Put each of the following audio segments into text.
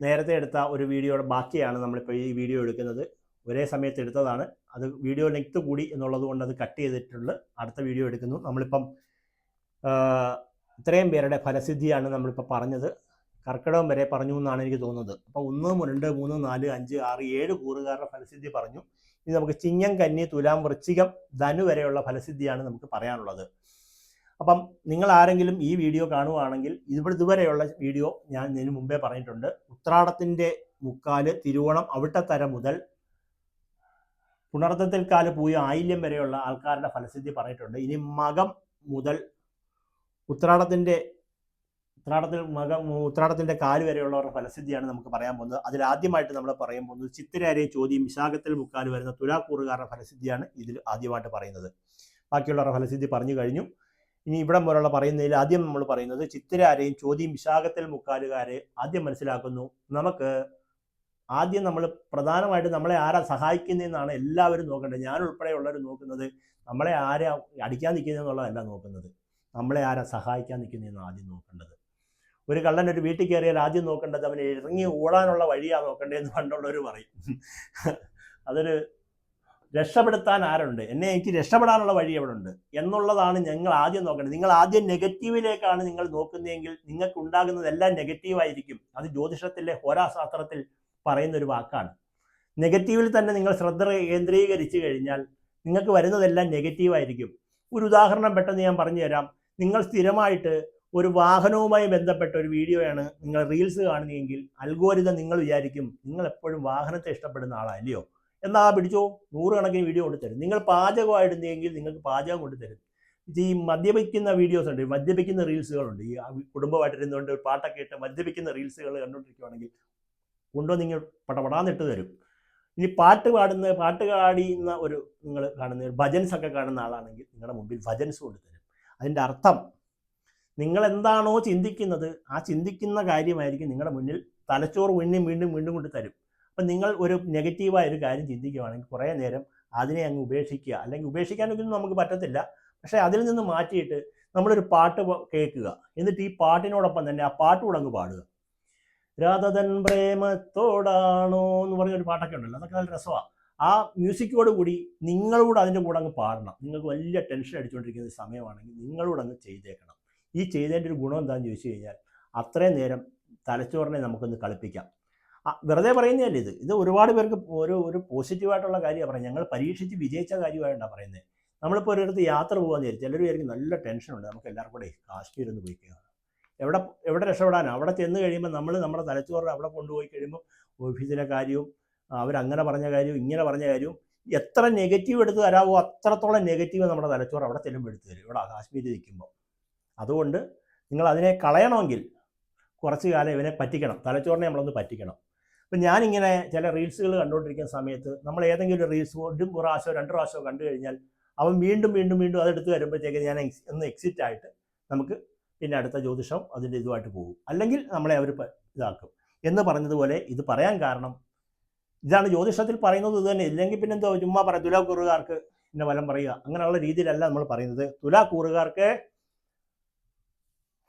നേരത്തെ എടുത്ത ഒരു വീഡിയോയുടെ ബാക്കിയാണ് നമ്മളിപ്പോൾ ഈ വീഡിയോ എടുക്കുന്നത്. ഒരേ സമയത്ത് എടുത്തതാണ്. അത് വീഡിയോ ലെങ്ത് കൂടി എന്നുള്ളത് കൊണ്ട് അത് കട്ട് ചെയ്തിട്ടുള്ള അടുത്ത വീഡിയോ എടുക്കുന്നു. നമ്മളിപ്പം ഇത്രയും പേരുടെ ഫലസിദ്ധിയാണ് നമ്മളിപ്പോൾ പറഞ്ഞത്. കർക്കിടകം വരെ പറഞ്ഞു എന്നാണ് എനിക്ക് തോന്നുന്നത്. അപ്പോൾ ഒന്ന് രണ്ട് മൂന്ന് നാല് അഞ്ച് ആറ് ഏഴ് കൂറുകാരുടെ ഫലസിദ്ധി പറഞ്ഞു. ഇനി നമുക്ക് ചിങ്ങം കന്നി തുലാം വൃശ്ചികം ധനു വരെയുള്ള ഫലസിദ്ധിയാണ് നമുക്ക് പറയാനുള്ളത്. അപ്പം നിങ്ങൾ ആരെങ്കിലും ഈ വീഡിയോ കാണുകയാണെങ്കിൽ ഇവിടെ ഇതുവരെയുള്ള വീഡിയോ ഞാൻ ഇതിന് മുമ്പേ പറഞ്ഞിട്ടുണ്ട്. ഉത്രാടത്തിന്റെ മുക്കാൽ തിരുവോണം അവിട്ടത്തര മുതൽ പുണർത്തത്തിൽക്കാൽ പൂയ ആയില്യം വരെയുള്ള ആൾക്കാരുടെ ഫലസിദ്ധി പറഞ്ഞിട്ടുണ്ട്. ഇനി മകം മുതൽ ഉത്രാടത്തിന്റെ ഉത്രാടത്തിൽ മകം ഉത്രാടത്തിന്റെ കാൽ വരെയുള്ളവരുടെ ഫലസിദ്ധിയാണ് നമുക്ക് പറയാൻ പോകുന്നത്. അതിൽ ആദ്യമായിട്ട് നമ്മൾ പറയാൻ പോകുന്നത് ചിത്തിരരെയും ചോദ്യം വിശാഖത്തിൽ മുക്കാൽ വരുന്ന തുലാക്കൂറുകാരുടെ ഫലസിദ്ധിയാണ് ഇതിൽ ആദ്യമായിട്ട് പറയുന്നത്. ബാക്കിയുള്ളവരുടെ ഫലസിദ്ധി പറഞ്ഞു കഴിഞ്ഞു. ഇനി ഇവിടം പോലുള്ള പറയുന്നതിൽ ആദ്യം നമ്മൾ പറയുന്നത് ചിത്തിരാരെയും ചോദ്യം വിശാഖത്തിൽ മുക്കാലുകാരെ ആദ്യം മനസ്സിലാക്കുന്നു. നമുക്ക് ആദ്യം നമ്മൾ പ്രധാനമായിട്ട് നമ്മളെ ആരാ സഹായിക്കുന്നതെന്നാണ് എല്ലാവരും നോക്കേണ്ടത്. ഞാൻ ഉൾപ്പെടെയുള്ളവർ നോക്കുന്നത് നമ്മളെ ആരാ അടിക്കാൻ നിൽക്കുന്നതെന്നുള്ളതല്ല നോക്കുന്നത്. നമ്മളെ ആരാ സഹായിക്കാൻ നിൽക്കുന്നതെന്ന് ആദ്യം നോക്കേണ്ടത്. ഒരു കള്ളൻ ഒരു വീട്ടിൽ കയറിയാൽ ആദ്യം നോക്കേണ്ടത് അവന് ഇറങ്ങി ഓടാനുള്ള വഴിയാണ് നോക്കേണ്ടതെന്ന് പണ്ടുള്ളവർ പറയും. അതൊരു രക്ഷപ്പെടുത്താൻ ആരുണ്ട്? എന്നെ എനിക്ക് രക്ഷപ്പെടാനുള്ള വഴി എവിടെ ഉണ്ട് എന്നുള്ളതാണ് ഞങ്ങൾ ആദ്യം നോക്കേണ്ടത്. നിങ്ങൾ ആദ്യം നെഗറ്റീവിലേക്കാണ് നിങ്ങൾ നോക്കുന്നതെങ്കിൽ നിങ്ങൾക്ക് ഉണ്ടാകുന്നതെല്ലാം നെഗറ്റീവായിരിക്കും അത് ജ്യോതിഷത്തിലെ ഹോരാശാസ്ത്രത്തിൽ പറയുന്ന ഒരു വാക്കാണ്. നെഗറ്റീവിൽ തന്നെ നിങ്ങൾ ശ്രദ്ധ കേന്ദ്രീകരിച്ചു കഴിഞ്ഞാൽ നിങ്ങൾക്ക് വരുന്നതെല്ലാം നെഗറ്റീവായിരിക്കും ഒരു ഉദാഹരണം പെട്ടെന്ന് ഞാൻ പറഞ്ഞു തരാം. നിങ്ങൾ സ്ഥിരമായിട്ട് ഒരു വാഹനവുമായി ബന്ധപ്പെട്ട ഒരു വീഡിയോയാണ് നിങ്ങൾ റീൽസ് കാണുന്നതെങ്കിൽ അൽഗോരിതം നിങ്ങൾ വിചാരിക്കും നിങ്ങൾ എപ്പോഴും വാഹനത്തെ ഇഷ്ടപ്പെടുന്ന ആളല്ലയോ എന്നാ പിടിച്ചോ? നൂറുകണക്കിന് വീഡിയോ കൊണ്ട് തരും നിങ്ങൾ പാചകമായിരുന്നെങ്കിൽ നിങ്ങൾക്ക് പാചകം കൊണ്ട് തരും ഈ മദ്യപിക്കുന്ന വീഡിയോസ് ഉണ്ട്. മദ്യപിക്കുന്ന റീൽസുകളുണ്ട് ഈ കുടുംബമായിട്ട് കുടുംബമായിട്ടിരുന്നുകൊണ്ട് ഒരു പാട്ടൊക്കെ ഇട്ട് മദ്യപിക്കുന്ന റീൽസുകൾ കണ്ടുകൊണ്ടിരിക്കുകയാണെങ്കിൽ കൊണ്ടോ നിങ്ങൾ പടപടാന്നിട്ട് തരും. ഇനി പാട്ട് പാടുന്ന പാട്ട് പാടിയുന്ന ഒരു നിങ്ങൾ കാണുന്ന ഒരു ഭജൻസ് ഒക്കെ കാണുന്ന ആളാണെങ്കിൽ നിങ്ങളുടെ മുമ്പിൽ ഭജൻസ് കൊണ്ട് തരും അതിന്റെ അർത്ഥം നിങ്ങൾ എന്താണോ ചിന്തിക്കുന്നത് ആ ചിന്തിക്കുന്ന കാര്യമായിരിക്കും നിങ്ങളുടെ മുന്നിൽ തലച്ചോറ് വീണ്ടും വീണ്ടും വീണ്ടും കൊണ്ട് തരും അപ്പം നിങ്ങൾ ഒരു നെഗറ്റീവായ ഒരു കാര്യം ചിന്തിക്കുകയാണെങ്കിൽ കുറേ നേരം അതിനെ അങ്ങ് ഉപേക്ഷിക്കുക. അല്ലെങ്കിൽ ഉപേക്ഷിക്കാനൊക്കെ നമുക്ക് പറ്റത്തില്ല. പക്ഷേ അതിൽ നിന്ന് മാറ്റിയിട്ട് നമ്മളൊരു പാട്ട് കേൾക്കുക. എന്നിട്ട് ഈ പാട്ടിനോടൊപ്പം തന്നെ ആ പാട്ട് കൂടെ അങ്ങ് പാടുക. രാധതൻ പ്രേമത്തോടാണോ എന്ന് പറഞ്ഞ ഒരു പാട്ടൊക്കെ ഉണ്ടല്ലോ. അതൊക്കെ നല്ല രസമാണ് ആ മ്യൂസിക്കോട് കൂടി നിങ്ങളോട് അതിന്റെ കൂടെ അങ്ങ് പാടണം. നിങ്ങൾക്ക് വലിയ ടെൻഷൻ അടിച്ചുകൊണ്ടിരിക്കുന്ന സമയമാണെങ്കിൽ നിങ്ങളോട് അങ്ങ് ചെയ്തേക്കണം. ഈ ചെയ്തതിന്റെ ഒരു ഗുണം എന്താണെന്ന് ചോദിച്ചു കഴിഞ്ഞാൽ അത്രയും നേരം തലച്ചോറിനെ നമുക്കൊന്ന് കളിപ്പിക്കാം. വെറുതെ പറയുന്നതല്ല ഇത്. ഇത് ഒരുപാട് പേർക്ക് ഒരു ഒരു പോസിറ്റീവായിട്ടുള്ള കാര്യമാണ് പറയുന്നത്. ഞങ്ങൾ പരീക്ഷിച്ച് വിജയിച്ച കാര്യമായിട്ടാണ് പറയുന്നത്. നമ്മളിപ്പോൾ ഒരിടത്ത് യാത്ര പോകാൻ വിചാരിച്ചു ചിലർ വിചാരിക്കും നല്ല ടെൻഷനുണ്ട് നമുക്ക് എല്ലാവർക്കും കൂടെ കാശ്മീർ ഒന്ന് പോയി കയറാം എവിടെ എവിടെ രക്ഷപ്പെടാനാണ് അവിടെ ചെന്ന് കഴിയുമ്പോൾ നമ്മൾ നമ്മുടെ തലച്ചോറിനെ അവിടെ കൊണ്ടുപോയി കഴിയുമ്പോൾ ഓഫീസിലെ കാര്യവും അവരങ്ങനെ പറഞ്ഞ കാര്യവും ഇങ്ങനെ പറഞ്ഞ കാര്യവും എത്ര നെഗറ്റീവ് എടുത്ത് തരാമോ അത്രത്തോളം നെഗറ്റീവ് നമ്മുടെ തലച്ചോറ് അവിടെ ചെല്ലുമ്പോൾ എടുത്തു തരും. ഇവിടെ കാശ്മീരിൽ നിൽക്കുമ്പോൾ അതുകൊണ്ട് നിങ്ങൾ അതിനെ കളയണമെങ്കിൽ കുറച്ച് കാലം ഇവനെ പറ്റിക്കണം. തലച്ചോറിനെ നമ്മളൊന്ന് പറ്റിക്കണം. അപ്പം ഞാനിങ്ങനെ ചില റീൽസുകൾ കണ്ടുകൊണ്ടിരിക്കുന്ന സമയത്ത് നമ്മൾ ഏതെങ്കിലും ഒരു റീൽസ് ഒരു പ്രാവശ്യമോ രണ്ട് പ്രാവശ്യമോ കണ്ടു കഴിഞ്ഞാൽ അവൻ വീണ്ടും വീണ്ടും വീണ്ടും അതെടുത്ത് വരുമ്പോഴത്തേക്ക് ഞാൻ ഒന്ന് എക്സിറ്റ് ആയിട്ട് നമുക്ക് പിന്നെ അടുത്ത ജ്യോതിഷം അതിന്റെ ഇതുമായിട്ട് പോകും. അല്ലെങ്കിൽ നമ്മളെ അവർ ഇതാക്കും. എന്ന് പറഞ്ഞതുപോലെ ഇത് പറയാൻ കാരണം ഇതാണ് ജ്യോതിഷത്തിൽ പറയുന്നത് ഇത് തന്നെ. ഇല്ലെങ്കിൽ പിന്നെ എന്തോ ചുമ്മാ പറയാം തുലാക്കൂറുകാർക്ക് എന്നെ ഫലം പറയുക. അങ്ങനെയുള്ള രീതിയിലല്ല നമ്മൾ പറയുന്നത്. തുലാക്കൂറുകാർക്ക്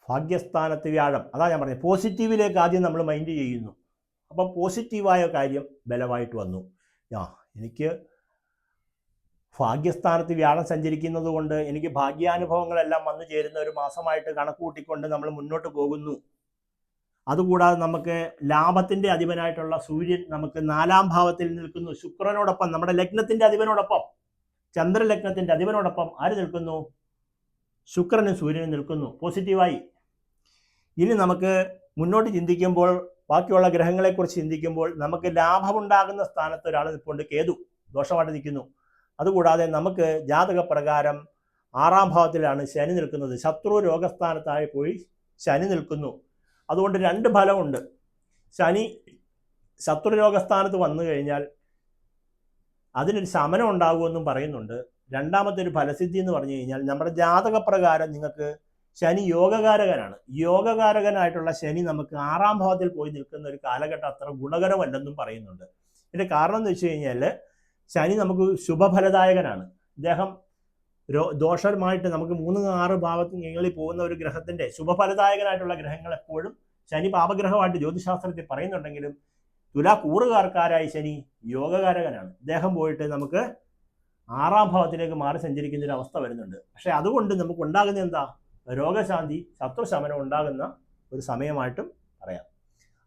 ഭാഗ്യസ്ഥാനത്ത് വ്യാഴം. അതാ ഞാൻ പറഞ്ഞത്. പോസിറ്റീവിലേക്ക് ആദ്യം നമ്മൾ മൈൻഡ് ചെയ്യുന്നു. അപ്പം പോസിറ്റീവായ കാര്യം ബലമായിട്ട് വന്നു. ആ എനിക്ക് ഭാഗ്യസ്ഥാനത്ത് വ്യാഴം സഞ്ചരിക്കുന്നത് കൊണ്ട് എനിക്ക് ഭാഗ്യാനുഭവങ്ങളെല്ലാം വന്നു ചേരുന്ന ഒരു മാസമായിട്ട് കണക്കുകൂട്ടിക്കൊണ്ട് നമ്മൾ മുന്നോട്ട് പോകുന്നു. അതുകൂടാതെ നമുക്ക് ലാഭത്തിന്റെ അധിപനായിട്ടുള്ള സൂര്യൻ നമുക്ക് നാലാം ഭാവത്തിൽ നിൽക്കുന്നു. ശുക്രനോടൊപ്പം നമ്മുടെ ലഗ്നത്തിന്റെ അധിപനോടൊപ്പം ചന്ദ്രലഗ്നത്തിന്റെ അധിപനോടൊപ്പം ആര് നിൽക്കുന്നു? ശുക്രനും സൂര്യനും നിൽക്കുന്നു. പോസിറ്റീവായി. ഇനി നമുക്ക് മുന്നോട്ട് ചിന്തിക്കുമ്പോൾ ബാക്കിയുള്ള ഗ്രഹങ്ങളെക്കുറിച്ച് ചിന്തിക്കുമ്പോൾ നമുക്ക് ലാഭമുണ്ടാകുന്ന സ്ഥാനത്ത് ഒരാൾ നിൽപ്പുണ്ട് കേതു ദോഷമായിട്ട് നിൽക്കുന്നു. അതുകൂടാതെ നമുക്ക് ജാതക പ്രകാരം ആറാം ഭാവത്തിലാണ് ശനി നിൽക്കുന്നത്. ശത്രു രോഗസ്ഥാനത്തായി പോയി ശനി നിൽക്കുന്നു. അതുകൊണ്ട് രണ്ട് ഫലമുണ്ട്. ശനി ശത്രു രോഗസ്ഥാനത്ത് വന്നു കഴിഞ്ഞാൽ അതിനൊരു ശമനം ഉണ്ടാകുമെന്നും പറയുന്നുണ്ട്. രണ്ടാമത്തെ ഒരു ഫലസിദ്ധി എന്ന് പറഞ്ഞു കഴിഞ്ഞാൽ നമ്മുടെ ജാതകപ്രകാരം നിങ്ങൾക്ക് ശനി യോഗകാരകനാണ്. യോഗകാരകനായിട്ടുള്ള ശനി നമുക്ക് ആറാം ഭാവത്തിൽ പോയി നിൽക്കുന്ന ഒരു കാലഘട്ടം അത്ര ഗുണകരമല്ലെന്നും പറയുന്നുണ്ട്. ഇതിന്റെ കാരണം എന്ന് വെച്ച് കഴിഞ്ഞാൽ ശനി നമുക്ക് ശുഭഫലദായകനാണ്. അദ്ദേഹം രോ ദോഷമായിട്ട് നമുക്ക് മൂന്ന് ആറ് ഭാവത്തിൽ പോകുന്ന ഒരു ഗ്രഹത്തിന്റെ ശുഭഫലദായകനായിട്ടുള്ള ഗ്രഹങ്ങൾ എപ്പോഴും ശനി പാപഗ്രഹമായിട്ട് ജ്യോതിശാസ്ത്രത്തിൽ പറയുന്നുണ്ടെങ്കിലും തുലാ ശനി യോഗകാരകനാണ്. അദ്ദേഹം പോയിട്ട് നമുക്ക് ആറാം ഭാവത്തിലേക്ക് മാറി സഞ്ചരിക്കുന്ന ഒരു അവസ്ഥ വരുന്നുണ്ട്. പക്ഷെ അതുകൊണ്ട് നമുക്ക് ഉണ്ടാകുന്ന എന്താ? രോഗശാന്തി ശത്രുശമനം ഉണ്ടാകുന്ന ഒരു സമയമായിട്ടും പറയാം.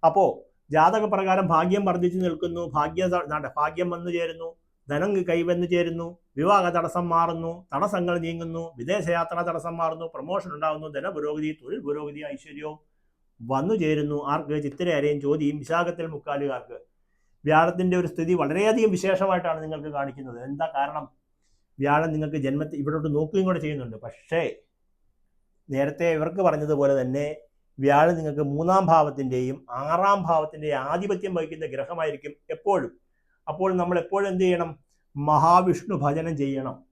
അപ്പോൾ ജാതകപ്രകാരം ഭാഗ്യം വർദ്ധിച്ചു നിൽക്കുന്നു ഭാഗ്യ ഭാഗ്യം വന്നു ചേരുന്നു ധനം കൈവന്നു ചേരുന്നു വിവാഹ തടസ്സം മാറുന്നു തടസ്സങ്ങൾ നീങ്ങുന്നു വിദേശയാത്ര തടസ്സം മാറുന്നു പ്രൊമോഷൻ ഉണ്ടാകുന്നു ധനപുരോഗതി തൊഴിൽ പുരോഗതി ഐശ്വര്യവും വന്നു ചേരുന്നു. ആർക്ക്? ചിത്തിരയരെയും ചോദ്യം വിശാഖത്തിൽ മുക്കാലുകാർക്ക്. വ്യാഴത്തിന്റെ ഒരു സ്ഥിതി വളരെയധികം വിശേഷമായിട്ടാണ് നിങ്ങൾക്ക് കാണിക്കുന്നത്. എന്താ കാരണം? വ്യാഴം നിങ്ങൾക്ക് ജന്മത്തിൽ ഇവിടോട്ട് നോക്കുകയും കൂടെ ചെയ്യുന്നുണ്ട്. പക്ഷേ നേരത്തെ ഇവർക്ക് പറഞ്ഞതുപോലെ തന്നെ വ്യാഴം നിങ്ങൾക്ക് മൂന്നാം ഭാവത്തിന്റെയും ആറാം ഭാവത്തിന്റെയും ആധിപത്യം വഹിക്കുന്ന ഗ്രഹമായിരിക്കും എപ്പോഴും. അപ്പോൾ നമ്മൾ എപ്പോഴും എന്ത് ചെയ്യണം? മഹാവിഷ്ണു ഭജനം ചെയ്യണം.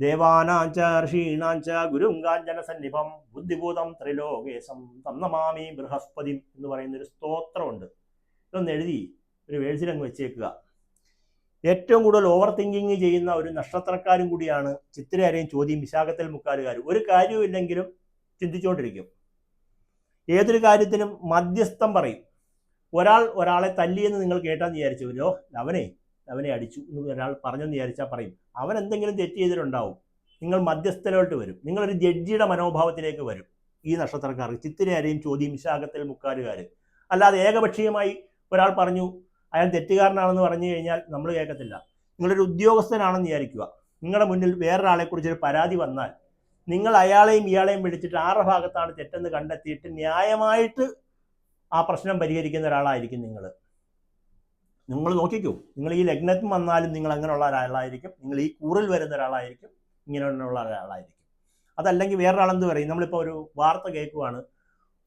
ദേവാനാഞ്ച ഋഷീണാഞ്ച ഗുരുങ്കാഞ്ചന സന്നിഭം ബുദ്ധിഭൂതം ത്രിലോകേശം തന്നമാമി ബൃഹസ്പതി എന്ന് പറയുന്ന ഒരു സ്തോത്രമുണ്ട്. ഇതൊന്ന് എഴുതി ഒരു വേഴ്സിലങ്ങ് വെച്ചേക്കുക. ഏറ്റവും കൂടുതൽ ഓവർ തിങ്കിങ് ചെയ്യുന്ന ഒരു നക്ഷത്രക്കാരും കൂടിയാണ് ചിത്രയാരെയും ചോദ്യം വിശാഖത്തിൽ മുക്കാലുകാരും. ഒരു കാര്യമില്ലെങ്കിലും ചിന്തിച്ചുകൊണ്ടിരിക്കും. ഏതൊരു കാര്യത്തിനും മധ്യസ്ഥം പറയും. ഒരാൾ ഒരാളെ തല്ലിയെന്ന് നിങ്ങൾ കേട്ടാന്ന് വിചാരിച്ചവരോ അവനെ അവനെ അടിച്ചു എന്ന് ഒരാൾ പറഞ്ഞെന്ന് വിചാരിച്ചാൽ പറയും. അവൻ എന്തെങ്കിലും തെറ്റ് ചെയ്തിട്ടുണ്ടാവും. നിങ്ങൾ മധ്യസ്ഥലോട്ട് വരും. നിങ്ങളൊരു ജഡ്ജിയുടെ മനോഭാവത്തിലേക്ക് വരും. ഈ നക്ഷത്രക്കാർ ചിത്തിരയാരെയും ചോദ്യം വിശാഖത്തിൽ മുക്കാലുകാർ അല്ലാതെ ഏകപക്ഷീയമായി ഒരാൾ പറഞ്ഞു അയാൾ തെറ്റുകാരനാണെന്ന് പറഞ്ഞു കഴിഞ്ഞാൽ നമ്മൾ കേൾക്കത്തില്ല. നിങ്ങളൊരു ഉദ്യോഗസ്ഥനാണെന്ന് വിചാരിക്കുക. നിങ്ങളുടെ മുന്നിൽ വേറൊരാളെ കുറിച്ചൊരു പരാതി വന്നാൽ നിങ്ങൾ അയാളെയും ഇയാളെയും വിളിച്ചിട്ട് ആറ് ഭാഗത്താണ് തെറ്റെന്ന് കണ്ടെത്തിയിട്ട് ന്യായമായിട്ട് ആ പ്രശ്നം പരിഹരിക്കുന്ന ഒരാളായിരിക്കും നിങ്ങൾ. നിങ്ങൾ നോക്കിക്കോ. നിങ്ങൾ ഈ ലഗ്നത്തിൽ വന്നാലും നിങ്ങൾ അങ്ങനെയുള്ള ഒരാളായിരിക്കും. നിങ്ങൾ ഈ കൂറിൽ വരുന്ന ഒരാളായിരിക്കും. ഇങ്ങനെയുള്ള ഒരാളായിരിക്കും. അതല്ലെങ്കിൽ വേറൊരാളെന്ത് പറയും? നമ്മളിപ്പോൾ ഒരു വാർത്ത കേൾക്കുവാണ്.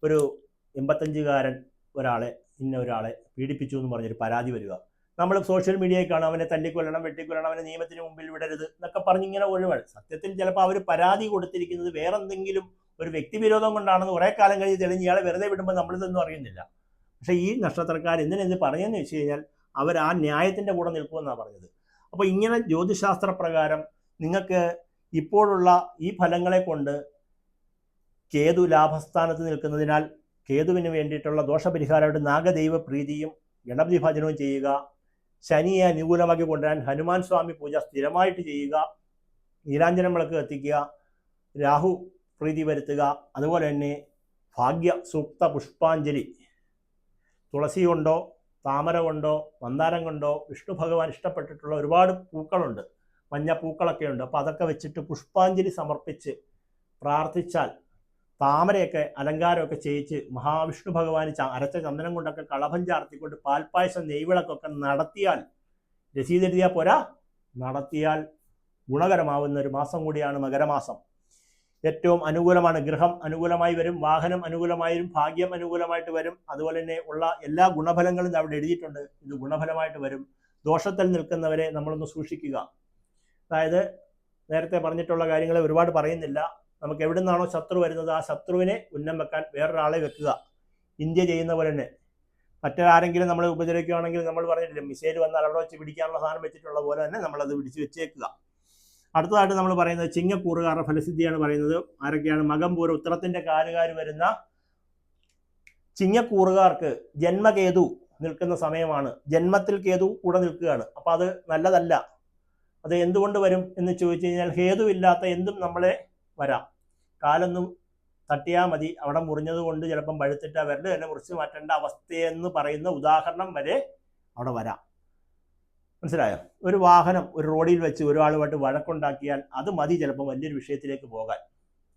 ഒരു എൺപത്തഞ്ചുകാരൻ ഒരാളെ ഇന്ന ഒരാളെ പീഡിപ്പിച്ചു എന്ന് പറഞ്ഞൊരു പരാതി വരിക. നമ്മൾ സോഷ്യൽ മീഡിയയിൽ കാണാം അവനെ തല്ലിക്കൊല്ലണം വെട്ടിക്കൊല്ലണം അവനെ നിയമത്തിന് മുമ്പിൽ വിടരുത് എന്നൊക്കെ പറഞ്ഞ് ഇങ്ങനെ ഒഴിവാണ്. സത്യത്തിൽ ചിലപ്പോൾ അവർ പരാതി കൊടുത്തിരിക്കുന്നത് വേറെന്തെങ്കിലും ഒരു വ്യക്തിവിരോധം കൊണ്ടാണെന്ന് കുറേ കാലം കഴിഞ്ഞ് തെളിഞ്ഞ് ഇയാളെ വെറുതെ വിടുമ്പോൾ നമ്മളിതൊന്നും അറിയുന്നില്ല. പക്ഷേ ഈ നക്ഷത്രക്കാർ എന്തിനെന്ന് പറഞ്ഞെന്ന് വെച്ച് കഴിഞ്ഞാൽ അവർ ആ ന്യായത്തിന്റെ കൂടെ നിൽക്കുമെന്നാണ് പറഞ്ഞത്. അപ്പോൾ ഇങ്ങനെ ജ്യോതിശാസ്ത്ര പ്രകാരം നിങ്ങൾക്ക് ഇപ്പോഴുള്ള ഈ ഫലങ്ങളെ കൊണ്ട് കേതു ലാഭസ്ഥാനത്ത് നിൽക്കുന്നതിനാൽ കേതുവിന് വേണ്ടിയിട്ടുള്ള ദോഷപരിഹാരമായിട്ട് നാഗദൈവ പ്രീതിയും ഗണപതി ഭജനവും ചെയ്യുക. ശനിയെ അനുകൂലമാക്കി കൊണ്ടുവരാൻ ഹനുമാൻ സ്വാമി പൂജ സ്ഥിരമായിട്ട് ചെയ്യുക. നീലാഞ്ജനം വിളക്ക് കത്തിക്കുക. രാഹു പ്രീതി വരുത്തുക. അതുപോലെ തന്നെ ഭാഗ്യ സൂക്ത പുഷ്പാഞ്ജലി. തുളസി കൊണ്ടോ താമര കൊണ്ടോ മന്ദാരം കൊണ്ടോ വിഷ്ണു ഭഗവാൻ ഇഷ്ടപ്പെട്ടിട്ടുള്ള ഒരുപാട് പൂക്കളുണ്ട്. മഞ്ഞ പൂക്കളൊക്കെ ഉണ്ട്. അപ്പോൾ അതൊക്കെ വെച്ചിട്ട് പുഷ്പാഞ്ജലി സമർപ്പിച്ച് പ്രാർത്ഥിച്ചാൽ താമരയൊക്കെ അലങ്കാരമൊക്കെ ചെയ്യിച്ച് മഹാവിഷ്ണു ഭഗവാന് ച- അരച്ച ചന്ദനം കൊണ്ടൊക്കെ കളഭം ചാർത്തിക്കൊണ്ട് പാൽപ്പായസം നെയ്വിളക്കൊക്കെ നടത്തിയാൽ രസീത് എഴുതിയാൽ പോരാ? നടത്തിയാൽ ഗുണകരമാവുന്ന ഒരു മാസം കൂടിയാണ് മകരമാസം. ഏറ്റവും അനുകൂലമാണ് ഗൃഹം അനുകൂലമായി വരും വാഹനം അനുകൂലമായി വരും ഭാഗ്യം അനുകൂലമായിട്ട് വരും. അതുപോലെ തന്നെ ഉള്ള എല്ലാ ഗുണഫലങ്ങളും അവിടെ എഴുതിയിട്ടുണ്ട്. ഇത് ഗുണഫലമായിട്ട് വരും. ദോഷത്തിൽ നിൽക്കുന്നവരെ നമ്മളൊന്ന് സൂക്ഷിക്കുക. അതായത് നേരത്തെ പറഞ്ഞിട്ടുള്ള കാര്യങ്ങളെ ഒരുപാട് പറയുന്നില്ല. നമുക്ക് എവിടെ നിന്നാണോ ശത്രു വരുന്നത് ആ ശത്രുവിനെ ഉന്നം വെക്കാൻ വേറൊരാളെ വെക്കുക. ഇന്ത്യ ചെയ്യുന്ന പോലെ തന്നെ. മറ്റാരെങ്കിലും നമ്മളെ ഉപദ്രവിക്കുകയാണെങ്കിൽ നമ്മൾ പറഞ്ഞിട്ടില്ല മിസൈൽ വന്നാൽ അവിടെ വെച്ച് പിടിക്കാനുള്ള സാധനം വെച്ചിട്ടുള്ള പോലെ തന്നെ നമ്മളത് പിടിച്ച് വെച്ചേക്കുക. അടുത്തതായിട്ട് നമ്മൾ പറയുന്നത് ചിങ്ങക്കൂറുകാരുടെ ഫലസിദ്ധിയാണ് പറയുന്നത്. ആരൊക്കെയാണ്? മകംപൂർ ഉത്തരത്തിന്റെ കാലുകാർ വരുന്ന ചിങ്ങക്കൂറുകാർക്ക് ജന്മകേതു നിൽക്കുന്ന സമയമാണ്. ജന്മത്തിൽ കേതു കൂടെ നിൽക്കുകയാണ്. അപ്പൊ അത് നല്ലതല്ല. അത് എന്തുകൊണ്ട് വരും എന്ന് ചോദിച്ചു കഴിഞ്ഞാൽ ഹേതുവില്ലാത്ത എന്തും നമ്മളെ വരാം. കാലൊന്ന് തട്ടിയാൽ മതി. അവിടെ മുറിഞ്ഞത് കൊണ്ട് ചിലപ്പം പഴുത്തിട്ട് അവരുടെ തന്നെ മുറിച്ച് മാറ്റേണ്ട അവസ്ഥയെന്ന് പറയുന്ന ഉദാഹരണം വരെ അവിടെ വരാം. മനസ്സിലായോ? ഒരു വാഹനം ഒരു റോഡിൽ വെച്ച് ഒരാളുമായിട്ട് വഴക്കുണ്ടാക്കിയാൽ അത് മതി ചിലപ്പോൾ വലിയൊരു വിഷയത്തിലേക്ക് പോകാൻ.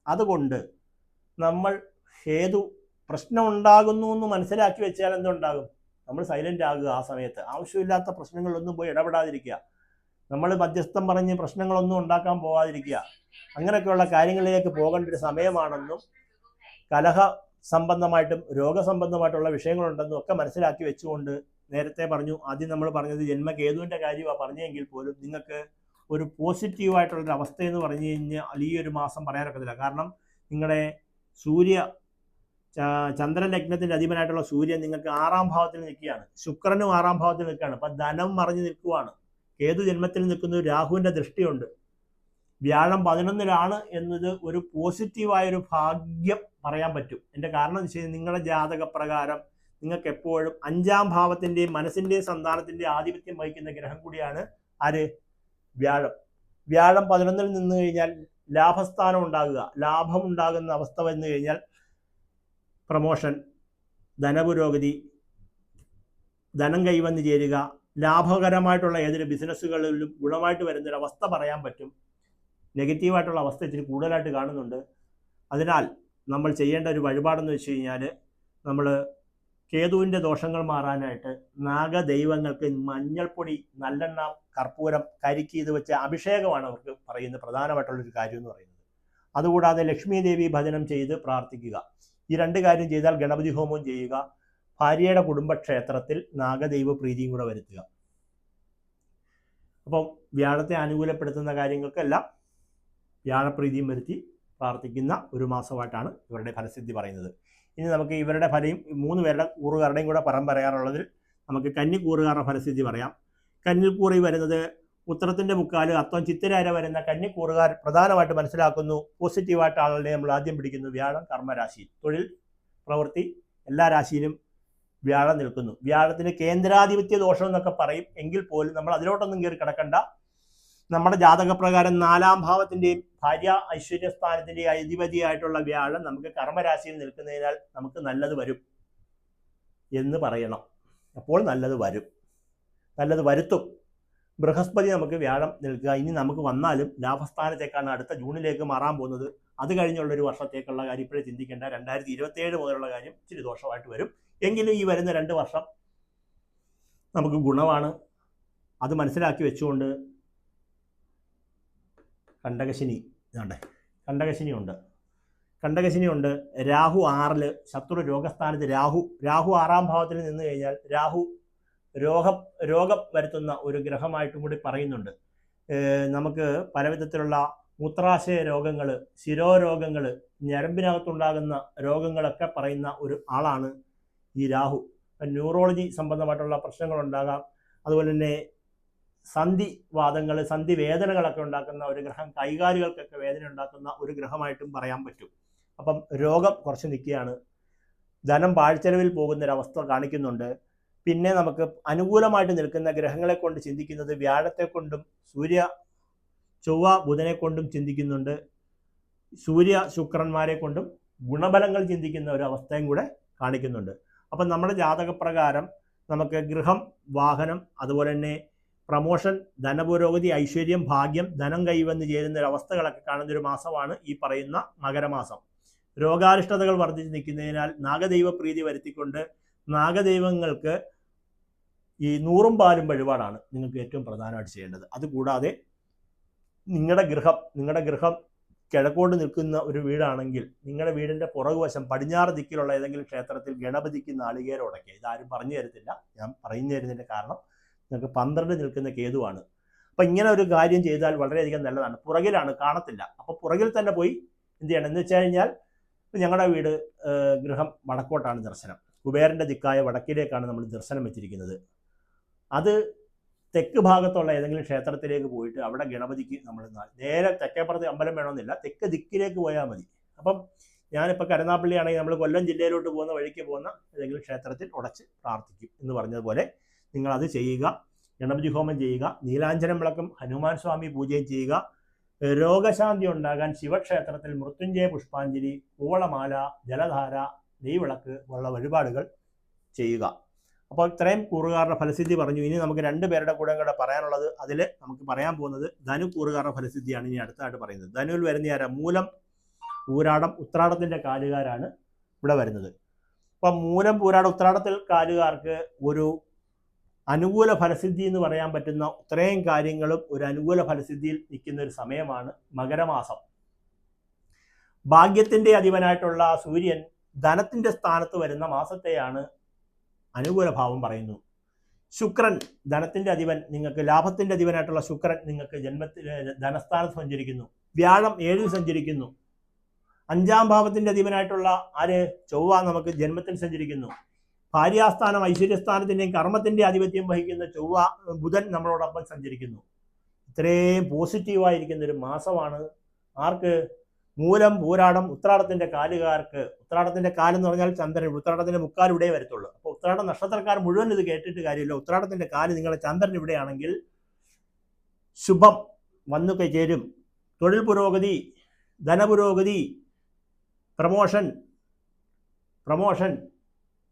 അതുകൊണ്ട് നമ്മൾ ഹേതു പ്രശ്നം ഉണ്ടാകുന്നു എന്ന് മനസ്സിലാക്കി വെച്ചാൽ എന്തുണ്ടാകും? നമ്മൾ സൈലന്റ് ആകുക ആ സമയത്ത്. ആവശ്യമില്ലാത്ത പ്രശ്നങ്ങളിലൊന്നും പോയി ഇടപെടാതിരിക്കുക. നമ്മൾ മധ്യസ്ഥം പറഞ്ഞ് പ്രശ്നങ്ങളൊന്നും ഉണ്ടാക്കാൻ പോകാതിരിക്കുക അങ്ങനെയൊക്കെയുള്ള കാര്യങ്ങളിലേക്ക് പോകേണ്ട ഒരു സമയമാണെന്നും കലഹ സംബന്ധമായിട്ടും രോഗസംബന്ധമായിട്ടുള്ള വിഷയങ്ങളുണ്ടെന്നും ഒക്കെ മനസ്സിലാക്കി വെച്ചുകൊണ്ട് നേരത്തെ പറഞ്ഞു. ആദ്യം നമ്മൾ പറഞ്ഞത് ജന്മകേതുവിന്റെ കാര്യമാണ് പറഞ്ഞെങ്കിൽ പോലും നിങ്ങൾക്ക് ഒരു പോസിറ്റീവായിട്ടുള്ളൊരു അവസ്ഥ എന്ന് പറഞ്ഞു കഴിഞ്ഞാൽ ഈ ഒരു മാസം പറയാനൊക്കത്തില്ല. കാരണം നിങ്ങളുടെ സൂര്യ ചന്ദ്രൻ ലഗ്നത്തിന്റെ അധിപനായിട്ടുള്ള സൂര്യൻ നിങ്ങൾക്ക് ആറാം ഭാവത്തിൽ നിൽക്കുകയാണ്. ശുക്രനും ആറാം ഭാവത്തിൽ നിൽക്കുകയാണ്. അപ്പം ധനം മറിഞ്ഞു നിൽക്കുവാണ്. കേതു ജന്മത്തിൽ നിൽക്കുന്ന ഒരു രാഹുവിന്റെ ദൃഷ്ടിയുണ്ട്. വ്യാഴം പതിനൊന്നിലാണ് എന്നത് ഒരു പോസിറ്റീവായൊരു ഭാഗ്യം പറയാൻ പറ്റും. എന്റെ കാരണം എന്ന് വെച്ച് കഴിഞ്ഞാൽ നിങ്ങളുടെ ജാതകപ്രകാരം നിങ്ങൾക്ക് എപ്പോഴും അഞ്ചാം ഭാവത്തിന്റെയും മനസ്സിന്റെയും സന്താനത്തിന്റെയും ആധിപത്യം വഹിക്കുന്ന ഗ്രഹം കൂടിയാണ് ആര്? വ്യാഴം. വ്യാഴം പതിനൊന്നിൽ നിന്ന് കഴിഞ്ഞാൽ ലാഭസ്ഥാനം ഉണ്ടാകുക. ലാഭം ഉണ്ടാകുന്ന അവസ്ഥ വന്നു കഴിഞ്ഞാൽ പ്രമോഷൻ ധനപുരോഗതി ധനം കൈവന്നു ചേരുക ലാഭകരമായിട്ടുള്ള ഏതൊരു ബിസിനസ്സുകളിലും ഗുണമായിട്ട് വരുന്നൊരു അവസ്ഥ പറയാൻ പറ്റും. നെഗറ്റീവായിട്ടുള്ള അവസ്ഥ ഇച്ചിരി കൂടുതലായിട്ട് കാണുന്നുണ്ട്. അതിനാൽ നമ്മൾ ചെയ്യേണ്ട ഒരു വഴിപാടെന്ന് വെച്ച് കഴിഞ്ഞാൽ നമ്മൾ കേതുവിന്റെ ദോഷങ്ങൾ മാറാനായിട്ട് നാഗദൈവങ്ങൾക്ക് മഞ്ഞൾപ്പൊടി നല്ലെണ്ണ കർപ്പൂരം കരിക്ക് ഇത് വെച്ച അഭിഷേകമാണ് അവർക്ക് പറയുന്ന പ്രധാനമായിട്ടുള്ളൊരു കാര്യം എന്ന് പറയുന്നത്. അതുകൂടാതെ ലക്ഷ്മി ദേവി ഭജനം ചെയ്ത് പ്രാർത്ഥിക്കുക. ഈ രണ്ട് കാര്യം ചെയ്താൽ ഗണപതി ഹോമം ചെയ്യുക. ഭാര്യയുടെ കുടുംബക്ഷേത്രത്തിൽ നാഗദൈവ പ്രീതിയും കൂടെ വരുത്തുക. അപ്പം വ്യാഴത്തെ അനുകൂലപ്പെടുത്തുന്ന കാര്യങ്ങൾക്കെല്ലാം വ്യാഴപ്രീതിയും വരുത്തി പ്രാർത്ഥിക്കുന്ന ഒരു മാസമായിട്ടാണ് ഇവരുടെ ഫലസിദ്ധി പറയുന്നത്. ഇനി നമുക്ക് ഇവരുടെ ഫലയും മൂന്ന് പേരുടെ കൂറുകാരുടെയും കൂടെ പരം പറയാറുള്ളതിൽ നമുക്ക് കന്നിക്കൂറുകാരുടെ ഫലസിദ്ധി പറയാം. കന്നിക്കൂറി വരുന്നത് ഉത്തരത്തിന്റെ മുക്കാൽ അത്തം ചിത്തിരാര വരുന്ന കന്നിക്കൂറുകാർ പ്രധാനമായിട്ട് മനസ്സിലാക്കുന്നു. പോസിറ്റീവായിട്ട് ആളുകളെ നമ്മൾ ആദ്യം പിടിക്കുന്നു. വ്യാഴം കർമ്മരാശി തൊഴിൽ പ്രവൃത്തി എല്ലാ രാശിയിലും വ്യാഴം നിൽക്കുന്നു. വ്യാഴത്തിന് കേന്ദ്രാധിപത്യ ദോഷം എന്നൊക്കെ പറയും. എങ്കിൽ പോലും നമ്മൾ അതിലോട്ടൊന്നും കയറി കിടക്കണ്ട. നമ്മുടെ ജാതകപ്രകാരം നാലാം ഭാവത്തിന്റെയും ഭാര്യ ഐശ്വര്യസ്ഥാനത്തിന്റെയും അധിപതിയായിട്ടുള്ള വ്യാഴം നമുക്ക് കർമ്മരാശിയിൽ നിൽക്കുന്നതിനാൽ നമുക്ക് നല്ലത് വരും എന്ന് പറയണം. അപ്പോൾ നല്ലത് വരും. നല്ലത് വരുത്തും. ബൃഹസ്പതി നമുക്ക് വ്യാഴം നിൽക്കുക. ഇനി നമുക്ക് വന്നാലും ലാഭസ്ഥാനത്തേക്കാണ് അടുത്ത ജൂണിലേക്ക് മാറാൻ പോകുന്നത്. അത് കഴിഞ്ഞുള്ള ഒരു വർഷത്തേക്കുള്ള കാര്യം ഇപ്പോഴേ ചിന്തിക്കേണ്ട. രണ്ടായിരത്തി ഇരുപത്തിയേഴ് മുതലുള്ള കാര്യം ഇച്ചിരി ദോഷമായിട്ട് വരും. എങ്കിലും ഈ വരുന്ന രണ്ട് വർഷം നമുക്ക് ഗുണമാണ്. അത് മനസ്സിലാക്കി വെച്ചുകൊണ്ട് കണ്ടകശിനി ഇതാണ്ടേ കണ്ടകശിനി ഉണ്ട് കണ്ടകശിനി ഉണ്ട് രാഹു ആറിൽ ശത്രു രോഗസ്ഥാനത്ത് രാഹു രാഹു ആറാം ഭാവത്തിൽ നിന്ന് കഴിഞ്ഞാൽ രാഹു രോഗം രോഗം വരുത്തുന്ന ഒരു ഗ്രഹമായിട്ടും കൂടി പറയുന്നുണ്ട്. നമുക്ക് പലവിധത്തിലുള്ള മൂത്രാശയ രോഗങ്ങൾ ശിരോരോഗങ്ങൾ ഞരമ്പിനകത്തുണ്ടാകുന്ന രോഗങ്ങളൊക്കെ പറയുന്ന ഒരു ആളാണ് ഈ രാഹു ന്യൂറോളജി സംബന്ധമായിട്ടുള്ള പ്രശ്നങ്ങളുണ്ടാകാം. അതുപോലെ തന്നെ സന്ധി വാദങ്ങൾ സന്ധി വേദനകളൊക്കെ ഉണ്ടാക്കുന്ന ഒരു ഗ്രഹം കൈകാലുകൾക്കൊക്കെ വേദന ഉണ്ടാക്കുന്ന ഒരു ഗ്രഹമായിട്ടും പറയാൻ പറ്റും. അപ്പം രോഗം കുറച്ച് നിൽക്കുകയാണ്. ധനം പാഴ്ചെലവിൽ പോകുന്ന ഒരു അവസ്ഥ കാണിക്കുന്നുണ്ട്. പിന്നെ നമുക്ക് അനുകൂലമായിട്ട് നിൽക്കുന്ന ഗ്രഹങ്ങളെ കൊണ്ട് ചിന്തിക്കുന്നത് വ്യാഴത്തെ കൊണ്ടും സൂര്യ ചൊവ്വ ബുധനെ കൊണ്ടും ചിന്തിക്കുന്നുണ്ട്. സൂര്യ ശുക്രന്മാരെ കൊണ്ടും ഗുണബലങ്ങൾ ചിന്തിക്കുന്ന ഒരു അവസ്ഥയും കൂടെ കാണിക്കുന്നുണ്ട്. അപ്പം നമ്മുടെ ജാതകപ്രകാരം നമുക്ക് ഗൃഹം വാഹനം അതുപോലെ തന്നെ പ്രമോഷൻ ധനപുരോഗതി ഐശ്വര്യം ഭാഗ്യം ധനം കൈവന്ന് ചേരുന്ന അവസ്ഥകളൊക്കെ കാണുന്ന ഒരു മാസമാണ് ഈ പറയുന്ന മകരമാസം. രോഗാരിഷ്ടതകൾ വർദ്ധിച്ച് നിൽക്കുന്നതിനാൽ നാഗദൈവ പ്രീതി വരുത്തിക്കൊണ്ട് നാഗദൈവങ്ങൾക്ക് ഈ നൂറും പാലും വഴിപാടാണ് നിങ്ങൾക്ക് ഏറ്റവും പ്രധാനമായിട്ട് ചെയ്യേണ്ടത്. അതുകൂടാതെ നിങ്ങളുടെ ഗൃഹം നിങ്ങളുടെ ഗൃഹം കിഴക്കോട്ട് നിൽക്കുന്ന ഒരു വീടാണെങ്കിൽ നിങ്ങളുടെ വീടിന്റെ പുറകുവശം പടിഞ്ഞാറ് ദിക്കിലുള്ള ഏതെങ്കിലും ക്ഷേത്രത്തിൽ ഗണപതിക്ക് നാളികേരം ഉടക്കുക ഇതാരും പറഞ്ഞു തരത്തില്ല. ഞാൻ പറഞ്ഞു തരുന്നതിന്റെ കാരണം നിങ്ങൾക്ക് പന്ത്രണ്ട് നിൽക്കുന്ന കേതുവാണ്. അപ്പം ഇങ്ങനെ ഒരു കാര്യം ചെയ്താൽ വളരെയധികം നല്ലതാണ്. പുറകിലാണ് കാണത്തില്ല. അപ്പോൾ പുറകിൽ തന്നെ പോയി എന്ത് ചെയ്യണം? എന്ന് വെച്ച് കഴിഞ്ഞാൽ ഞങ്ങളുടെ വീട് ഗൃഹം വടക്കോട്ടാണ് ദർശനം. കുബേരന്റെ ദിക്കായ വടക്കിലേക്കാണ് നമ്മൾ ദർശനം വെച്ചിരിക്കുന്നത്. അത് തെക്ക് ഭാഗത്തുള്ള ഏതെങ്കിലും ക്ഷേത്രത്തിലേക്ക് പോയിട്ട് അവിടെ ഗണപതിക്ക് നമ്മൾ നേരെ തെക്കേപ്പുറത്ത് അമ്പലം വേണമെന്നില്ല തെക്ക് ദിക്കിലേക്ക് പോയാൽ മതി. അപ്പം ഞാനിപ്പോൾ കരുനാപ്പള്ളി ആണെങ്കിൽ നമ്മൾ കൊല്ലം ജില്ലയിലോട്ട് പോകുന്ന വഴിക്ക് പോകുന്ന ഏതെങ്കിലും ക്ഷേത്രത്തിൽ ഉടച്ച് പ്രാർത്ഥിക്കും എന്ന് പറഞ്ഞതുപോലെ നിങ്ങൾ അത് ചെയ്യുക. ഗണപതി ഹോമം ചെയ്യുക. നീലാഞ്ജനം വിളക്കും ഹനുമാൻ സ്വാമി പൂജയും ചെയ്യുക. രോഗശാന്തി ഉണ്ടാകാൻ ശിവക്ഷേത്രത്തിൽ മൃത്യുഞ്ജയ പുഷ്പാഞ്ജലി കൂവളമാല ജലധാര നെയ്വിളക്ക് പോലുള്ള വഴിപാടുകൾ ചെയ്യുക. അപ്പോൾ ഇത്രയും കൂറുകാരുടെ ഫലസിദ്ധി പറഞ്ഞു. ഇനി നമുക്ക് രണ്ട് പേരുടെ കൂടെ കൂടെ പറയാനുള്ളത് അതിൽ നമുക്ക് പറയാൻ പോകുന്നത് ധനു കൂറുകാരുടെ ഫലസിദ്ധിയാണ് ഇനി അടുത്തായിട്ട് പറയുന്നത്. ധനുവിൽ വരുന്ന ആരാ? മൂലം പൂരാടം ഉത്രാടത്തിന്റെ കാലുകാരാണ് ഇവിടെ വരുന്നത്. അപ്പം മൂലം പൂരാട ഉത്രാടത്തിൽ കാലുകാർക്ക് ഒരു അനുകൂല ഫലസിദ്ധി എന്ന് പറയാൻ പറ്റുന്ന ഇത്രയും കാര്യങ്ങളും ഒരു അനുകൂല ഫലസിദ്ധിയിൽ നിൽക്കുന്ന ഒരു സമയമാണ് മകരമാസം. ഭാഗ്യത്തിന്റെ അധിപനായിട്ടുള്ള സൂര്യൻ ധനത്തിന്റെ സ്ഥാനത്ത് വരുന്ന മാസത്തെയാണ് അനുകൂല ഭാവം പറയുന്നു. ശുക്രൻ ധനത്തിന്റെ അധിപൻ നിങ്ങൾക്ക് ലാഭത്തിന്റെ അധിപനായിട്ടുള്ള ശുക്രൻ നിങ്ങൾക്ക് ജന്മത്തിൽ ധനസ്ഥാനത്ത് സഞ്ചരിക്കുന്നു. വ്യാഴം ഏഴിൽ സഞ്ചരിക്കുന്നു. അഞ്ചാം ഭാവത്തിന്റെ അധിപനായിട്ടുള്ള ആര്? ചൊവ്വ നമുക്ക് ജന്മത്തിൽ സഞ്ചരിക്കുന്നു. ഭാര്യാസ്ഥാനം ഐശ്വര്യസ്ഥാനത്തിന്റെയും കർമ്മത്തിന്റെ ആധിപത്യം വഹിക്കുന്ന ചൊവ്വ ബുധൻ നമ്മളോടൊപ്പം സഞ്ചരിക്കുന്നു. ഇത്രയും പോസിറ്റീവായിരിക്കുന്ന ഒരു മാസമാണ്. ആർക്ക്? മൂലം പൂരാടം ഉത്രാടത്തിന്റെ കാലുകാർക്ക് ഉത്രാടത്തിന്റെ കാലം എന്ന് പറഞ്ഞാൽ ചന്ദ്രൻ ഉത്രാടത്തിന്റെ മുക്കാൽ ഇവിടെ വരത്തുള്ളൂ. അപ്പോൾ ഉത്രാട നക്ഷത്രക്കാർ മുഴുവൻ ഇത് കേട്ടിട്ട് കാര്യമില്ല. ഉത്രാടത്തിന്റെ കാൽ നിങ്ങളെ ചന്ദ്രൻ ഇവിടെയാണെങ്കിൽ ശുഭം വന്നു ചേരും. തൊഴിൽ പുരോഗതി ധനപുരോഗതി പ്രമോഷൻ പ്രമോഷൻ.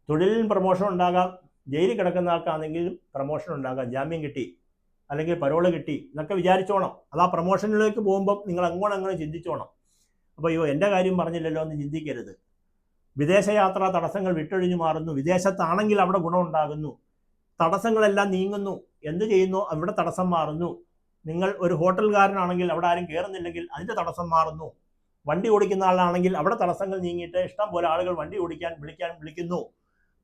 തൊഴിലിൽ പ്രമോഷൻ ഉണ്ടാകാം. ജയിലിൽ കിടക്കുന്ന ആൾക്കാണെങ്കിലും പ്രമോഷൻ ഉണ്ടാകാം. ജാമ്യം കിട്ടി അല്ലെങ്കിൽ പരോൾ കിട്ടി എന്നൊക്കെ വിചാരിച്ചോണം. അത് ആ പ്രമോഷനിലേക്ക് പോകുമ്പോൾ നിങ്ങൾ അങ്ങോട്ട് അങ്ങനെ ചിന്തിച്ചോണം. അപ്പോൾ അയ്യോ എന്റെ കാര്യം പറഞ്ഞില്ലല്ലോ എന്ന് ചിന്തിക്കരുത്. വിദേശയാത്ര തടസ്സങ്ങൾ വിട്ടൊഴിഞ്ഞു മാറുന്നു. വിദേശത്താണെങ്കിൽ അവിടെ ഗുണമുണ്ടാകുന്നു. തടസ്സങ്ങളെല്ലാം നീങ്ങുന്നു. എന്ത് ചെയ്യുന്നു? അവിടെ തടസ്സം മാറുന്നു. നിങ്ങൾ ഒരു ഹോട്ടൽകാരനാണെങ്കിൽ അവിടെ ആരും കയറുന്നില്ലെങ്കിൽ അതിന്റെ തടസ്സം മാറുന്നു. വണ്ടി ഓടിക്കുന്ന ആളാണെങ്കിൽ അവിടെ തടസ്സങ്ങൾ നീങ്ങിയിട്ട് ഇഷ്ടം പോലെ ആളുകൾ വണ്ടി ഓടിക്കാൻ വിളിക്കാൻ വിളിക്കുന്നു.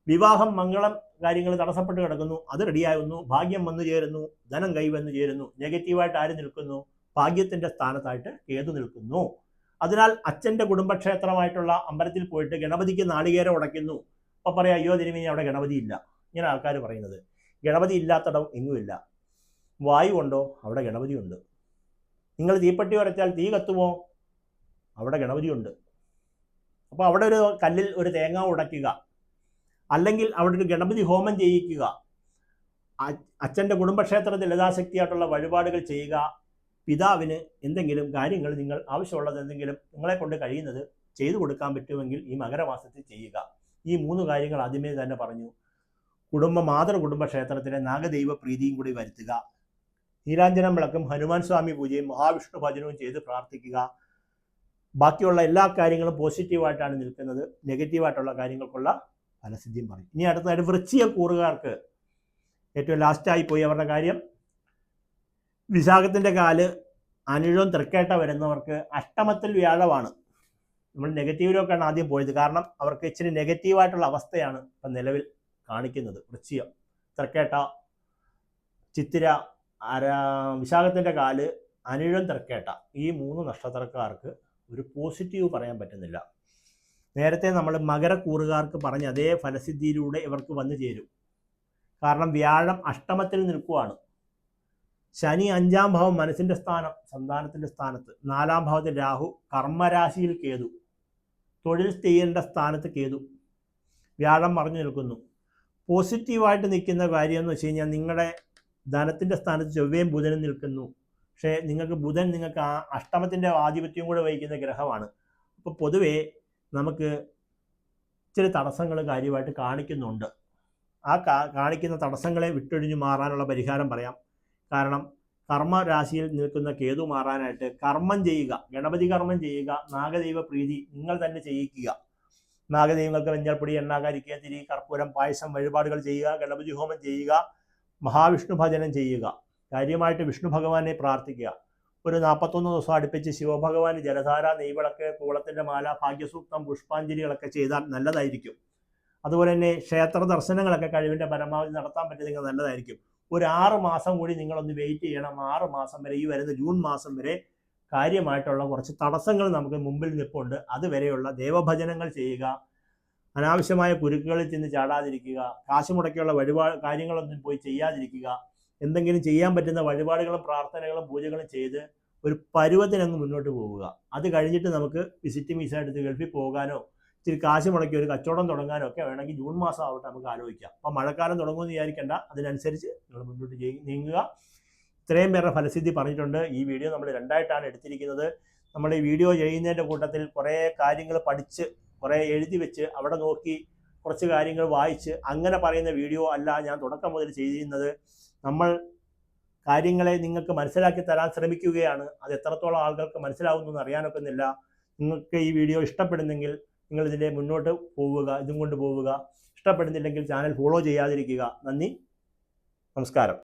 വിവാഹം മംഗളം കാര്യങ്ങൾ തടസ്സപ്പെട്ട് കിടക്കുന്നു. അത് റെഡിയാകുന്നു ഭാഗ്യം വന്നു ചേരുന്നു. ധനം കൈവന്നു ചേരുന്നു. നെഗറ്റീവായിട്ട് ആര് നിൽക്കുന്നു? ഭാഗ്യത്തിന്റെ സ്ഥാനത്തായിട്ട് കേതു നിൽക്കുന്നു. അതിനാൽ അച്ഛന്റെ കുടുംബക്ഷേത്രമായിട്ടുള്ള അമ്പലത്തിൽ പോയിട്ട് ഗണപതിക്ക് നാളികേരം ഉടയ്ക്കുന്നു. അപ്പോൾ പറയാം അയ്യോ തിരുമേനി അവിടെ ഗണപതി ഇല്ല. ഇങ്ങനെ ആൾക്കാർ പറയുന്നത്. ഗണപതി ഇല്ലാത്തടം എങ്ങുമില്ല. വായു ഉണ്ടോ? അവിടെ ഗണപതി ഉണ്ട്. നിങ്ങൾ തീപ്പെട്ടി ഉരച്ചാൽ തീ കത്തുമോ? അവിടെ ഗണപതി ഉണ്ട്. അപ്പോൾ അവിടെ ഒരു കല്ലിൽ ഒരു തേങ്ങ ഉടയ്ക്കുക. അല്ലെങ്കിൽ അവിടെ ഒരു ഗണപതി ഹോമം ചെയ്യിക്കുക. അച്ഛന്റെ കുടുംബക്ഷേത്രത്തിൽ യഥാശക്തിയായിട്ടുള്ള വഴിപാടുകൾ ചെയ്യുക. പിതാവിന് എന്തെങ്കിലും കാര്യങ്ങൾ നിങ്ങൾ ആവശ്യമുള്ളത് എന്തെങ്കിലും നിങ്ങളെ കൊണ്ട് കഴിയുന്നത് ചെയ്തു കൊടുക്കാൻ പറ്റുമെങ്കിൽ ഈ മകരമാസത്തിൽ ചെയ്യുക. ഈ മൂന്ന് കാര്യങ്ങൾ ആദ്യമേ തന്നെ പറഞ്ഞു. കുടുംബ മാതൃ കുടുംബ ക്ഷേത്രത്തിലെ നാഗദൈവ പ്രീതിയും കൂടി വരുത്തുക. നീരാഞ്ജനം വിളക്കും ഹനുമാൻ സ്വാമി പൂജയും മഹാവിഷ്ണു ഭജനവും ചെയ്ത് പ്രാർത്ഥിക്കുക. ബാക്കിയുള്ള എല്ലാ കാര്യങ്ങളും പോസിറ്റീവായിട്ടാണ് നിൽക്കുന്നത്. നെഗറ്റീവായിട്ടുള്ള കാര്യങ്ങൾക്കുള്ള ഫലസിദ്ധിയും പറയും. ഇനി അടുത്തതായിട്ട് വൃശ്ചിക കൂറുകാർക്ക് ഏറ്റവും ലാസ്റ്റായി പോയി അവരുടെ കാര്യം. വിശാഖത്തിന്റെ കാൽ അനിഴവും തൃക്കേട്ട വരുന്നവർക്ക് അഷ്ടമത്തിൽ വ്യാഴമാണ്. നമ്മൾ നെഗറ്റീവിലൊക്കെയാണ് ആദ്യം പോയത്. കാരണം അവർക്ക് ഇച്ചിരി നെഗറ്റീവായിട്ടുള്ള അവസ്ഥയാണ് ഇപ്പം നിലവിൽ കാണിക്കുന്നത്. വൃശ്ചികം തൃക്കേട്ട ചിത്തിര അര വിശാഖത്തിന്റെ കാൽ അനിഴം തൃക്കേട്ട. ഈ മൂന്ന് നക്ഷത്രക്കാർക്ക് ഒരു പോസിറ്റീവ് പറയാൻ പറ്റുന്നില്ല. നേരത്തെ നമ്മൾ മകരക്കൂറുകാർക്ക് പറഞ്ഞ അതേ ഫലസിദ്ധിയിലൂടെ ഇവർക്ക് വന്നു ചേരും. കാരണം വ്യാഴം അഷ്ടമത്തിൽ നിൽക്കുവാണ്. ശനി അഞ്ചാം ഭാവം മനസ്സിന്റെ സ്ഥാനം സന്താനത്തിന്റെ സ്ഥാനത്ത്. നാലാം ഭാവത്തിൽ രാഹു കർമ്മരാശിയിൽ കേതു. തൊഴിൽ ചെയ്യേണ്ട സ്ഥാനത്ത് കേതു. വ്യാഴം മറഞ്ഞു നിൽക്കുന്നു. പോസിറ്റീവായിട്ട് നിൽക്കുന്ന കാര്യം എന്ന് വെച്ച് കഴിഞ്ഞാൽ നിങ്ങളുടെ ധനത്തിന്റെ സ്ഥാനത്ത് ചൊവ്വയും ബുധനും നിൽക്കുന്നു. പക്ഷേ നിങ്ങൾക്ക് ബുധൻ നിങ്ങൾക്ക് ആ അഷ്ടമത്തിന്റെ ആധിപത്യം കൂടെ വഹിക്കുന്ന ഗ്രഹമാണ്. അപ്പോൾ പൊതുവേ നമുക്ക് ഇച്ചിരി തടസ്സങ്ങൾ കാര്യമായിട്ട് കാണിക്കുന്നുണ്ട്. ആ കാണിക്കുന്ന തടസ്സങ്ങളെ വിട്ടൊഴിഞ്ഞു മാറാനുള്ള പരിഹാരം പറയാം. കാരണം കർമ്മരാശിയിൽ നിൽക്കുന്ന കേതു മാറാനായിട്ട് കർമ്മം ചെയ്യുക ഗണപതി കർമ്മം ചെയ്യുക നാഗദൈവ പ്രീതി നിങ്ങൾ തന്നെ ചെയ്യിക്കുക. നാഗദൈവങ്ങൾക്ക് മഞ്ഞൾപ്പൊടി എണ്ണാകരിക്കുക തിരി കർപ്പൂരം പായസം വഴിപാടുകൾ ചെയ്യുക ഗണപതി ഹോമം ചെയ്യുക മഹാവിഷ്ണു ഭജനം ചെയ്യുക. കാര്യമായിട്ട് വിഷ്ണു ഭഗവാനെ പ്രാർത്ഥിക്കുക. ഒരു നാൽപ്പത്തൊന്ന് ദിവസം അടുപ്പിച്ച് ശിവഭഗവാന് ജലധാര നെയ്വിളക്ക് കൂളത്തിന്റെ മാല ഭാഗ്യസൂക്തം പുഷ്പാഞ്ജലികളൊക്കെ ചെയ്താൽ നല്ലതായിരിക്കും. അതുപോലെ തന്നെ ക്ഷേത്ര ദർശനങ്ങളൊക്കെ കഴിവിന്റെ പരമാവധി നടത്താൻ പറ്റുന്നെങ്കിൽ നല്ലതായിരിക്കും. ഒരു ആറ് മാസം കൂടി നിങ്ങളൊന്ന് വെയിറ്റ് ചെയ്യണം. ആറ് മാസം വരെ ഈ വരുന്ന ജൂൺ മാസം വരെ കാര്യമായിട്ടുള്ള കുറച്ച് തടസ്സങ്ങൾ നമുക്ക് മുമ്പിൽ നിൽപ്പുണ്ട് അതുവരെയുള്ള ദേവഭജനങ്ങൾ ചെയ്യുക. അനാവശ്യമായ കുരുക്കുകളിൽ ചെന്ന് ചാടാതിരിക്കുക. കാശ് മുടക്കിയുള്ള വഴിപാട് കാര്യങ്ങളൊന്നും പോയി ചെയ്യാതിരിക്കുക. എന്തെങ്കിലും ചെയ്യാൻ പറ്റുന്ന വഴിപാടുകളും പ്രാർത്ഥനകളും പൂജകളും ചെയ്ത് ഒരു പരുവത്തിനങ്ങ് മുന്നോട്ട് പോവുക. അത് കഴിഞ്ഞിട്ട് നമുക്ക് വിസിറ്റ് വിസ എടുത്ത് ഗൾഫിൽ പോകാനോ ഇച്ചിരി കാശ് മുടക്കി ഒരു കച്ചവടം തുടങ്ങാനൊക്കെ വേണമെങ്കിൽ ജൂൺ മാസം ആവട്ടെ നമുക്ക് ആലോചിക്കാം. അപ്പം മഴക്കാലം തുടങ്ങുമെന്ന് വിചാരിക്കേണ്ട. അതിനനുസരിച്ച് നിങ്ങൾ മുന്നോട്ട് നീങ്ങുക. ഇത്രയും പേരുടെ ഫലസിദ്ധി പറഞ്ഞിട്ടുണ്ട്. ഈ വീഡിയോ നമ്മൾ രണ്ടായിട്ടാണ് എടുത്തിരിക്കുന്നത്. നമ്മൾ ഈ വീഡിയോ ചെയ്യുന്നതിന്റെ കൂട്ടത്തിൽ കുറേ കാര്യങ്ങൾ പഠിച്ച് കുറേ എഴുതി വെച്ച് അവിടെ നോക്കി കുറച്ച് കാര്യങ്ങൾ വായിച്ച് അങ്ങനെ പറയുന്ന വീഡിയോ അല്ല ഞാൻ തുടക്കം മുതൽ ചെയ്തിരുന്നത്. നമ്മൾ കാര്യങ്ങളെ നിങ്ങൾക്ക് മനസ്സിലാക്കി തരാൻ ശ്രമിക്കുകയാണ്. അത് എത്രത്തോളം ആളുകൾക്ക് മനസ്സിലാവുന്നു എന്ന് അറിയാനൊക്കുന്നില്ല നിങ്ങൾക്ക് ഈ വീഡിയോ ഇഷ്ടപ്പെടുന്നെങ്കിൽ നിങ്ങൾ ഇതിന്റെ മുന്നോട്ട് പോവുക ഇതും കൊണ്ട് പോവുക. ഇഷ്ടപ്പെടുന്നില്ലെങ്കിൽ ചാനൽ ഫോളോ ചെയ്യാതിരിക്കുക. നന്ദി. നമസ്കാരം.